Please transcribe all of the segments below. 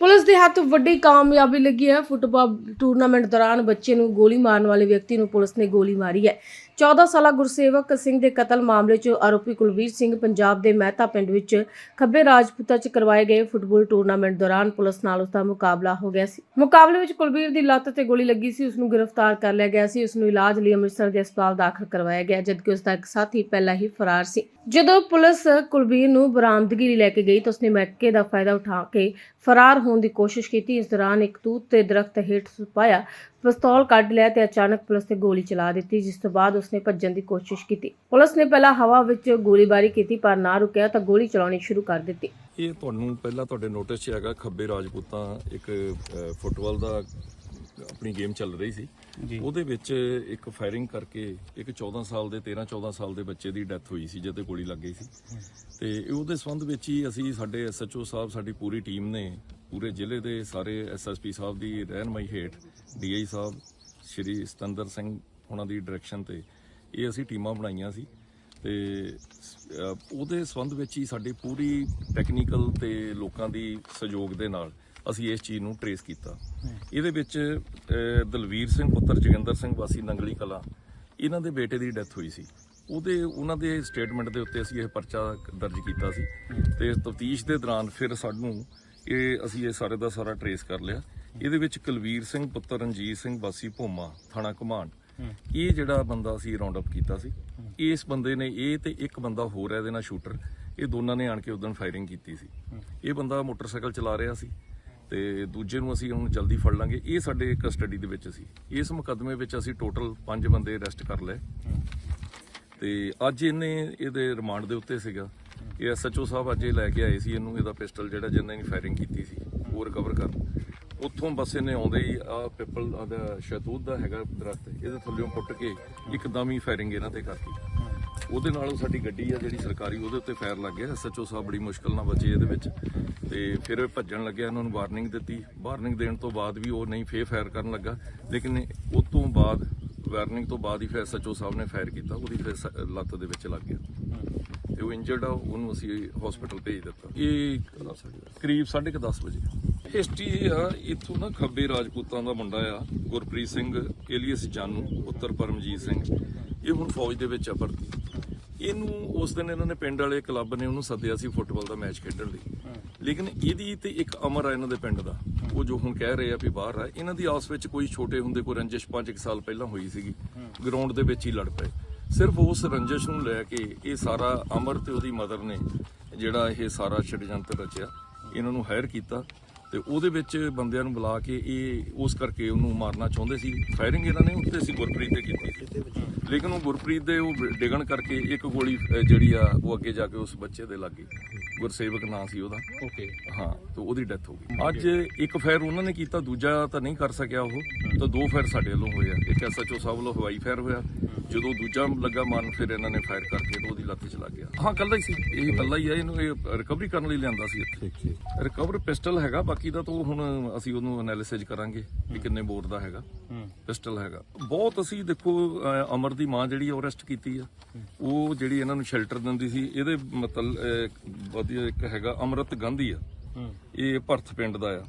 Police ਦੇ ਹੱਥ ਵੱਡੀ ਕਾਮਯਾਬੀ ਲੱਗੀ ਹੈ। ਫੁੱਟਬਾਲ ਟੂਰਨਾਮੈਂਟ ਦੌਰਾਨ ਬੱਚੇ ਨੂੰ ਗੋਲੀ ਮਾਰਨ ਵਾਲੇ ਵਿਅਕਤੀ ਨੂੰ ਪੁਲਿਸ ਨੇ ਗੋਲੀ ਮਾਰੀ ਹੈ। 14 ਸਾਲਾ ਗੁਰਸੇਵਕ ਸਿੰਘ ਦੇ ਕਤਲ ਮਾਮਲੇ 'ਚ ਆਰੋਪੀ ਕੁਲਵੀਰ ਸਿੰਘ ਪੰਜਾਬ ਦੇ ਮਹਿਤਾ ਪਿੰਡ ਵਿੱਚ ਖੱਬੇ ਰਾਜਪੂਤਾ 'ਚ ਕਰਵਾਏ ਗਏ ਫੁੱਟਬਾਲ ਟੂਰਨਾਮੈਂਟ ਦੌਰਾਨ ਪੁਲਿਸ ਨਾਲ ਉਸ ਦਾ ਮੁਕਾਬਲਾ ਹੋ ਗਿਆ ਸੀ। ਮੁਕਾਬਲੇ ਵਿੱਚ ਕੁਲਵੀਰ ਦੀ ਲੱਤ ਤੇ ਗੋਲੀ ਲੱਗੀ ਸੀ। ਉਸ ਨੂੰ ਗ੍ਰਿਫਤਾਰ ਕਰ ਲਿਆ ਗਿਆ ਸੀ। ਉਸ ਨੂੰ ਇਲਾਜ ਲਈ ਅੰਮ੍ਰਿਤਸਰ ਦੇ ਹਸਪਤਾਲ ਦਾਖਲ ਕਰਵਾਇਆ ਗਿਆ, ਜਦਕਿ ਉਸ ਦਾ ਇੱਕ ਸਾਥੀ ਪਹਿਲਾਂ ਹੀ ਫਰਾਰ ਸੀ। ਜਦੋਂ ਪੁਲਿਸ ਕੁਲਵੀਰ ਨੂੰ ਬਰਾਮਦਗੀ ਲਈ ਲੈ ਕੇ ਗਈ ਤਾਂ ਉਸਨੇ ਮੌਕੇ ਦਾ ਫਾਇਦਾ ਉਠਾ ਕੇ ਫਰਾਰ ਹੋਣ ਦੀ ਕੋਸ਼ਿਸ਼ ਕੀਤੀ। ਇਸ ਦੌਰਾਨ ਇੱਕ ਤੂਤ ਤੇ ਦਰਖਤ ਹੇਠ ਛੁਪਾਇਆ ਪਿਸਤੌਲ ਕੱਢ ਲਿਆ ਤੇ ਅਚਾਨਕ ਪੁਲਿਸ ਤੇ ਗੋਲੀ ਚਲਾ ਦਿੱਤੀ ਜਿਸ ਤੋਂ ਬਾਅਦ ਉਸਨੇ ਭੱਜਣ ਦੀ ਕੋਸ਼ਿਸ਼ ਕੀਤੀ। ਪੁਲਿਸ ਨੇ ਪਹਿਲਾਂ ਹਵਾ ਵਿੱਚ ਗੋਲੀਬਾਰੀ ਕੀਤੀ ਪਰ ਨਾ ਰੁਕਿਆ ਤਾਂ ਗੋਲੀ ਚਲਾਉਣੀ ਸ਼ੁਰੂ ਕਰ ਦਿੱਤੀ। ਇਹ ਤੁਹਾਨੂੰ ਪਹਿਲਾਂ ਤੁਹਾਡੇ ਨੋਟਿਸ 'ਚ ਹੈਗਾ ਖੱਬੇ ਰਾਜਪੂਤਾਂ ਇੱਕ ਫੁੱਟਬਾਲ ਦਾ ਆਪਣੀ ਗੇਮ ਚੱਲ ਰਹੀ ਸੀ। ਉਹਦੇ ਵਿੱਚ ਇੱਕ ਫਾਇਰਿੰਗ ਕਰਕੇ ਇੱਕ 14 ਸਾਲ ਦੇ 13 14 ਸਾਲ ਦੇ ਬੱਚੇ ਦੀ ਡੈਥ ਹੋਈ ਸੀ ਜਿਹਦੇ ਗੋਲੀ ਲੱਗ ਗਈ ਸੀ। ਤੇ ਉਹਦੇ ਸੰਬੰਧ ਵਿੱਚ ਹੀ ਅਸੀਂ ਸਾਡੇ ਐਸਐਚਓ ਸਾਹਿਬ ਸਾਡੀ ਪੂਰੀ ਟੀਮ ਨੇ ਪੂਰੇ ਜ਼ਿਲ੍ਹੇ ਦੇ ਸਾਰੇ ਐਸਐਸਪੀ ਸਾਹਿਬ ਦੀ ਰਹਿਨਮਾਈ ਹੇਠ ਡੀਆਈ ਸਾਹਿਬ, ਸ਼੍ਰੀ ਸਤੰਦਰ ਸਿੰਘ ਉਹਨਾਂ ਦੀ ਡਾਇਰੈਕਸ਼ਨ ਤੇ ਇਹ ਅਸੀਂ ਟੀਮਾਂ ਬਣਾਈਆਂ ਸੀ ਤੇ ਉਹਦੇ ਸੰਬੰਧ ਵਿੱਚ ਹੀ ਸਾਡੀ ਪੂਰੀ ਟੈਕਨੀਕਲ ਤੇ ਲੋਕਾਂ ਦੀ ਸਹਿਯੋਗ ਦੇ ਨਾਲ ਅਸੀਂ ਇਸ ਚੀਜ਼ ਨੂੰ ਟਰੇਸ ਕੀਤਾ। ਇਹਦੇ ਵਿੱਚ ਦਲਵੀਰ ਸਿੰਘ ਪੁੱਤਰ ਜੋਗਿੰਦਰ ਸਿੰਘ ਵਾਸੀ ਨੰਗਲੀ ਕਲਾ, ਇਹਨਾਂ ਦੇ ਬੇਟੇ ਦੀ ਡੈਥ ਹੋਈ ਸੀ। ਉਹਦੇ, ਉਹਨਾਂ ਦੇ ਸਟੇਟਮੈਂਟ ਦੇ ਉੱਤੇ ਅਸੀਂ ਇਹ ਪਰਚਾ ਦਰਜ ਕੀਤਾ ਸੀ ਤੇ ਤਫਤੀਸ਼ ਦੇ ਦੌਰਾਨ ਫਿਰ ਸਾਨੂੰ ਇਹ ਅਸੀਂ ਇਹ ਸਾਰੇ ਦਾ ਸਾਰਾ ਟਰੇਸ ਕਰ ਲਿਆ। ਇਹਦੇ ਵਿੱਚ ਕੁਲਵੀਰ ਸਿੰਘ ਪੁੱਤਰ ਰਣਜੀਤ ਸਿੰਘ ਵਾਸੀ ਭੋਮਾ ਥਾਣਾ ਘਮਾਣ ਇਹ ਜਿਹੜਾ ਬੰਦਾ ਸੀ ਰਾਉਂਡ ਅਪ ਕੀਤਾ ਸੀ ਇਸ ਬੰਦੇ ਨੇ ਇਹ ਤੇ ਇੱਕ ਬੰਦਾ ਹੋਰ ਹੈ ਇਹਦੇ ਨਾਲ ਸ਼ੂਟਰ ਇਹ ਦੋਨਾਂ ਨੇ ਆਣ ਕੇ ਉਦੋਂ ਫਾਇਰਿੰਗ ਕੀਤੀ ਸੀ। ਇਹ ਬੰਦਾ ਮੋਟਰਸਾਈਕਲ ਚਲਾ ਰਿਹਾ ਸੀ ਤੇ ਦੂਜੇ ਨੂੰ ਅਸੀਂ ਹੁਣ ਜਲਦੀ ਫੜ ਲਾਂਗੇ। ਇਹ ਸਾਡੇ ਕਸਟਡੀ ਦੇ ਵਿੱਚ ਸੀ। ਇਸ ਮੁਕੱਦਮੇ ਵਿੱਚ ਅਸੀਂ ਟੋਟਲ 5 ਬੰਦੇ ਅਰੈਸਟ ਕਰ ਲਏ। ਤੇ ਅੱਜ ਇਹਨੇ ਇਹਦੇ ਰਿਮਾਂਡ ਦੇ ਉੱਤੇ ਸੀਗਾ। ਇਹ ਐਸਐਚਓ ਸਾਹਿਬ ਅੱਜ ਇਹ ਲੈ ਕੇ ਆਏ ਸੀ, ਇਹਨੂੰ ਇਹਦਾ ਪਿਸਟਲ ਜਿਹੜਾ ਜਿੰਨੇ ਨੇ ਫਾਇਰਿੰਗ ਕੀਤੀ ਸੀ ਉਹ ਰਿਕਵਰ ਕਰ ਉੱਥੋਂ ਬਸ ਇਹਨੇ ਆਉਂਦੇ ਹੀ ਆ ਪਿੱਪਲ ਦਾ ਸ਼ਹਿਤੂਤ ਦਾ ਹੈਗਾ ਦਰਖਤ, ਇਹਦੇ ਥੱਲੇੋਂ ਪੁੱਟ ਕੇ ਇੱਕਦਮ ਹੀ ਫਾਇਰਿੰਗ ਇਹਨਾਂ ਤੇ ਕਰਤੀ। ਉਹਦੇ ਨਾਲ ਸਾਡੀ ਗੱਡੀ ਆ ਜਿਹੜੀ ਸਰਕਾਰੀ, ਉਹਦੇ ਉੱਤੇ ਫਾਇਰ ਲੱਗ ਗਿਆ। ਐਸਐਚਓ ਸਾਹਿਬ ਬੜੀ ਮੁਸ਼ਕਲ ਨਾਲ ਬਚੇ ਇਹਦੇ ਵਿੱਚ। ਤੇ ਫਿਰ ਇਹ ਭੱਜਣ ਲੱਗਿਆ, ਇਹਨਾਂ ਨੂੰ ਵਾਰਨਿੰਗ ਦਿੱਤੀ। ਵਾਰਨਿੰਗ ਦੇਣ ਤੋਂ ਬਾਅਦ ਵੀ ਉਹ ਨਹੀਂ ਫੇਰ ਫਾਇਰ ਕਰਨ ਲੱਗਾ। ਲੇਕਿਨ ਉਸ ਤੋਂ ਬਾਅਦ ਵਾਰਨਿੰਗ ਤੋਂ ਬਾਅਦ ਹੀ ਫਿਰ ਐਸਐਚਓ ਸਾਹਿਬ ਨੇ ਫਾਇਰ ਕੀਤਾ, ਉਹਦੀ ਫਿਰ ਸ- ਲੱਤ ਦੇ ਵਿੱਚ ਲੱਗ ਗਿਆ। ਤੇ ਉਹ ਇੰਜਰਡ ਆ ਉਹਨੂੰ ਅਸੀਂ ਹਸਪੀਟਲ ਭੇਜ ਦਿੱਤਾ। ਇਹ ਕਰੀਬ 10:30 ਵਜੇ। ਹਿਸਟਰੀ ਇਹ ਆ ਇੱਥੋਂ ਨਾ ਖੱਬੇ ਰਾਜਪੂਤਾਂ ਦਾ ਮੁੰਡਾ ਆ ਗੁਰਪ੍ਰੀਤ ਸਿੰਘ ਏਲੀਅਸ ਜਾਨੂ ਪੁੱਤਰ ਪਰਮਜੀਤ ਸਿੰਘ। ਇਹ ਹੁਣ ਫੌਜ ਦੇ ਵਿੱਚ ਆ ਭਰਤੀ। ਇਹਨੂੰ ਉਸ ਦਿਨ ਇਹਨਾਂ ਨੇ ਪਿੰਡ ਵਾਲੇ ਕਲੱਬ ਨੇ ਉਹਨੂੰ ਸੱਦਿਆ ਸੀ ਫੁੱਟਬਾਲ ਦਾ ਮੈਚ ਖੇਡਣ ਲਈ। ਲੇਕਿਨ ਇਹਦੀ ਤੇ ਇੱਕ ਅਮਰ ਆ ਇਹਨਾਂ ਦੇ ਪਿੰਡ ਦਾ। ਉਹ ਜੋ ਹੁਣ ਕਹਿ ਰਹੇ ਆ ਵੀ ਬਾਹਰ ਆ ਇਹਨਾਂ ਦੀ ਆਪਸ ਵਿੱਚ ਕੋਈ ਛੋਟੇ ਹੁੰਦੇ ਕੋਈ ਰੰਜਿਸ਼ 5 ਸਾਲ ਪਹਿਲਾਂ ਹੋਈ ਸੀਗੀ। ਗਰਾਊਂਡ ਦੇ ਵਿੱਚ ਹੀ ਲੜ ਪਏ। ਸਿਰਫ ਉਸ ਰੰਜਿਸ਼ ਨੂੰ ਲੈ ਕੇ ਇਹ ਸਾਰਾ ਅਮਰ ਤੇ ਉਹਦੀ ਮਦਰ ਨੇ ਜਿਹੜਾ ਇਹ ਸਾਰਾ ਛੜਯੰਤਰ ਰਚਿਆ, ਇਹਨਾਂ ਨੂੰ ਹਾਇਰ ਕੀਤਾ। ਤੇ ਉਹਦੇ ਵਿੱਚ ਬੰਦਿਆਂ ਨੂੰ ਬੁਲਾ ਕੇ ਇਹ ਉਸ ਕਰਕੇ ਉਹਨੂੰ ਮਾਰਨਾ ਚਾਹੁੰਦੇ ਸੀ। ਫਾਇਰਿੰਗ ਇਹਨਾਂ ਨੇ ਉੱਤੇ ਸੀ ਗੁਰਪ੍ਰੀਤ ਤੇ ਕੀਤੀ ਸੀ। ਲੇਕਿਨ ਉਹ ਗੁਰਪ੍ਰੀਤ ਦੇ ਉਹ ਡਿਗਣ ਕਰਕੇ ਇੱਕ ਗੋਲੀ ਜਿਹੜੀ ਆ ਉਹ ਅੱਗੇ ਜਾ ਕੇ ਉਸ ਬੱਚੇ ਦੇ ਲੱਗ। ਗਈ ਗੁਰਸੇਵਕ ਨਾਂ ਸੀ ਉਹਦਾ। ਓਕੇ। ਹਾਂ ਤੇ ਉਹਦੀ ਡੈਥ ਹੋ ਗਈ। ਅੱਜ ਇੱਕ ਫਾਇਰ ਉਹਨਾਂ ਨੇ ਕੀਤਾ ਦੂਜਾ ਤਾਂ ਨਹੀਂ ਕਰ ਸਕਿਆ ਉਹ। ਤਾਂ ਦੋ ਫਾਇਰ ਸਾਡੇ ਵੱਲੋਂ ਹੋਏ ਆ। ਇੱਕ ਐਸਐਚਓ ਸਾਹਿਬ ਵੱਲੋਂ ਹਵਾਈ ਫਾਇਰ ਹੋਇਆ। ਜਦੋਂ ਦੂਜਾ ਲੱਗਾ ਮਾਰਨ ਫਿਰ ਇਹਨਾਂ ਨੇ ਫਾਇਰ ਕਰਕੇ ਤੇ ਉਹਦੀ ਲੱਤ 'ਚ ਲੱਗ ਗਿਆ। ਹਾਂ ਕੱਲਾ ਹੀ ਸੀ। ਇਹ ਕੱਲਾ ਹੀ ਆ ਇਹਨੂੰ ਇਹ ਰਿਕਵਰੀ ਕਰਨ ਲਈ ਲਿਆਂਦਾ ਸੀ ਇੱਥੇ। ਰਿਕਵਰ ਪਿਸਟਲ ਹੈਗਾ ਬਾਕੀ ਦਾ ਤਾਂ ਉਹ ਹੁਣ ਅਸੀਂ ਉਹਨੂੰ ਐਨਾਲਿਸਿਸ ਕਰਾਂਗੇ ਕਿ ਕਿੰਨੇ ਬੋਰ ਦਾ ਹੈਗਾ ਪਿਸਟਲ ਹੈਗਾ। ਬਹੁਤ ਅਸੀਂ ਦੇਖੋ ਅਮਰ ਦੀ ਮਾਂ ਜਿਹੜੀ ਅਰੈਸਟ ਕੀਤੀ ਆ। ਉਹ ਜਿਹੜੀ ਇਹਨਾਂ ਨੂੰ ਸ਼ੈਲਟਰ ਦਿੰਦੀ ਸੀ ਇਹਦੇ ਮਤਲਬ ਵਧੀਆ ਇੱਕ ਹੈਗਾ ਅਮਰਤ ਗਾਂਧੀ ਆ। ਇਹ ਭਰਥ ਪਿੰਡ ਦਾ ਆ।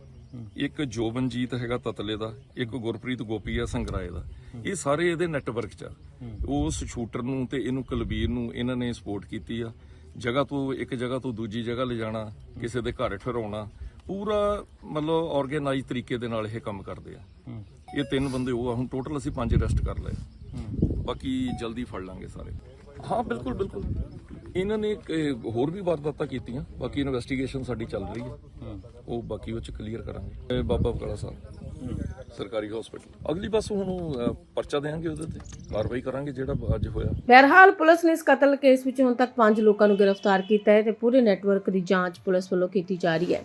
ਇੱਕ ਜੋਬਨਜੀਤ ਹੈਗਾ ਤਤਲੇ ਦਾ ਇੱਕ ਗੁਰਪ੍ਰੀਤ ਗੋਪੀ ਆ ਸੰਗਰਾਏ ਦਾ। ਇਹ ਸਾਰੇ ਇਹਦੇ ਨੈਟਵਰਕ ਚ ਉਸ ਸ਼ੂਟਰ ਨੂੰ ਤੇ ਇਹਨੂੰ ਕੁਲਬੀਰ ਨੂੰ ਇਹਨਾਂ ਨੇ ਸਪੋਰਟ ਕੀਤੀ ਆ। ਜਗ੍ਹਾ ਤੋਂ ਇੱਕ ਜਗ੍ਹਾ ਤੋਂ ਦੂਜੀ ਜਗ੍ਹਾ ਲਿਜਾਣਾ ਕਿਸੇ ਦੇ ਘਰ ਠਹਿਰਾਉਣਾ ਪੂਰਾ ਮਤਲਬ ਆਰਗੇਨਾਈਜ਼ ਤਰੀਕੇ ਦੇ ਨਾਲ ਇਹ ਕੰਮ ਕਰਦੇ ਆ। ਇਹ ਤਿੰਨ ਬੰਦੇ ਉਹ ਆ ਹੁਣ ਟੋਟਲ ਅਸੀਂ ਪੰਜ ਅਰੈਸਟ ਕਰ ਲਏ। ਬਾਕੀ ਜਲਦੀ ਫੜ ਲਾਂਗੇ ਸਾਰੇ। ਹਾਂ ਬਿਲਕੁਲ ਬਿਲਕੁਲ। ਇਹਨਾਂ ਨੇ ਹੋਰ ਵੀ ਵਾਰਦਾਤਾਂ ਕੀਤੀਆਂ ਬਾਕੀ ਇਨਵੈਸਟੀਗੇਸ਼ਨ ਸਾਡੀ ਚੱਲ ਰਹੀ ਹੈ। ਉਹ ਬਾਕੀ ਉਹ ਚ ਕਲੀਅਰ ਕਰਾਂਗੇ। ਇਹ ਬਾਬਾ ਬਕਾਲਾ ਸਾਹਿਬ ਸਰਕਾਰੀ ਹਸਪੀਟਲ ਅਗਲੀ ਬਸ ਹੁਣ ਪਰਚਾ ਦੇਾਂਗੇ ਉਹਦੇ ਤੇ। ਕਾਰਵਾਈ ਕਰਾਂਗੇ ਜਿਹੜਾ ਅੱਜ ਹੋਇਆ। ਬਹਰਹਾਲ ਪੁਲਿਸ ਨੇ ਇਸ ਕਤਲ ਕੇਸ ਵਿੱਚ ਹੁਣ ਤੱਕ 5 ਲੋਕਾਂ ਨੂੰ ਗ੍ਰਿਫਤਾਰ ਕੀਤਾ ਹੈ ਤੇ ਪੂਰੇ ਨੈਟਵਰਕ ਦੀ ਜਾਂਚ ਪੁਲਿਸ ਵੱਲੋਂ ਕੀਤੀ ਜਾ ਰਹੀ ਹੈ।